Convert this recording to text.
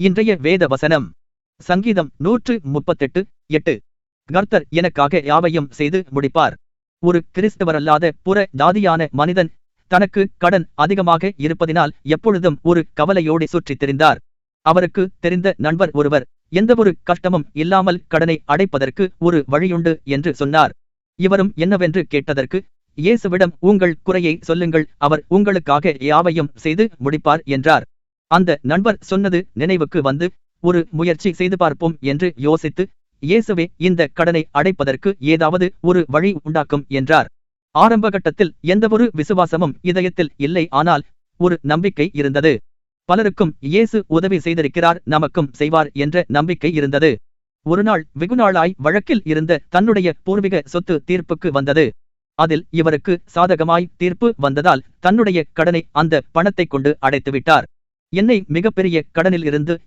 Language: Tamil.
இன்றைய வேத வசனம் சங்கீதம் நூற்று முப்பத்தெட்டு எட்டு. கர்த்தர் எனக்காக யாவையும் செய்து முடிப்பார். ஒரு கிறிஸ்தவரல்லாத புற ஜாதியான மனிதன் தனக்கு கடன் அதிகமாக இருப்பதினால் எப்பொழுதும் ஒரு கவலையோடு சுற்றித் திரிந்தார். அவருக்கு தெரிந்த நண்பர் ஒருவர் எந்தவொரு கஷ்டமும் இல்லாமல் கடனை அடைப்பதற்கு ஒரு வழியுண்டு என்று சொன்னார். இவரும் என்னவென்று கேட்டதற்கு இயேசுவிடம் உங்கள் குறையை சொல்லுங்கள் அவர் உங்களுக்காக யாவையும் செய்து முடிப்பார் என்றார். அந்த நண்பர் சொன்னது நினைவுக்கு வந்து ஒரு முயற்சி செய்து பார்ப்போம் என்று யோசித்து இயேசுவே இந்த கடனை அடைப்பதற்கு ஏதாவது ஒரு வழி உண்டாக்கும் என்றார். ஆரம்ப கட்டத்தில் எந்தவொரு விசுவாசமும் இதயத்தில் இல்லை ஆனால் ஒரு நம்பிக்கை இருந்தது. பலருக்கும் இயேசு உதவி செய்திருக்கிறார் நமக்கும் செய்வார் என்ற நம்பிக்கை இருந்தது. ஒருநாள் வெகுநாளாய் வழக்கில் இருந்த தன்னுடைய பூர்வீக சொத்து தீர்ப்புக்கு வந்தது. அதில் இவருக்கு சாதகமாய் தீர்ப்பு வந்ததால் தன்னுடைய கடனை அந்த பணத்தை கொண்டு அடைத்துவிட்டார். என்னை மிகப்பெரிய கடனில் இருந்து